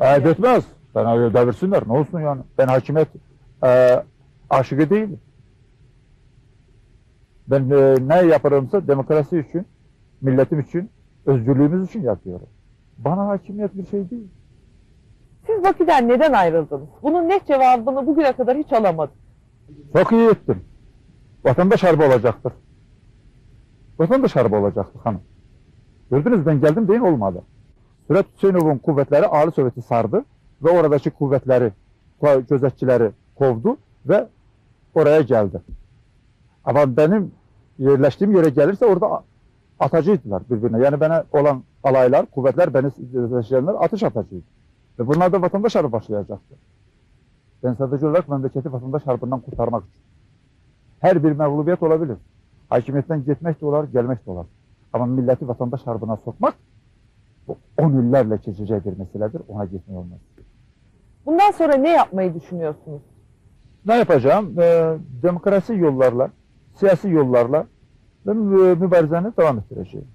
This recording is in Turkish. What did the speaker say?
Evet etmez. Ben öyle devirsinler. Ne olsun yani. Ben hakimiyet e, aşığı değilim. Ben e, ne yaparımsa demokrasi için, milletim için, özgürlüğümüz için yapıyorum. Bana hakimiyet bir şey değil. Siz Bakü'den neden ayrıldınız? Bunun net cevabını bugüne kadar hiç alamadım. Çok iyi ettim. Vatandaş harbi olacaktır. Vatandaş harbi olacaktır hanım. Gördünüz ben geldim deyin olmadı. Süret Hüseynov'un kuvvetleri Ali Sovyeti sardı ve oradaki kuvvetleri, gözetçileri kovdu ve oraya geldi. Ama benim yerleştiğim yere gelirse orada atacıydılar birbirine. Yani bana olan alaylar, kuvvetler, beni gözetçiler atış atacıydı. Ve bunlar da vatandaş harbi başlayacaktı. Ben sadece olarak memleketi vatandaş harbından kurtarmak için. Her bir mağlubiyet olabilir. Hakimiyetten gitmek de olar, gelmek de olar. Ama milleti vatandaş harbına sokmak on illerle çözeceği bir meseledir. Ona gitmiyor olmaz. Bundan sonra ne yapmayı düşünüyorsunuz? Ne yapacağım? Ee, demokrasi yollarla, siyasi yollarla ve mü- mübarizeni devam ettireceğim.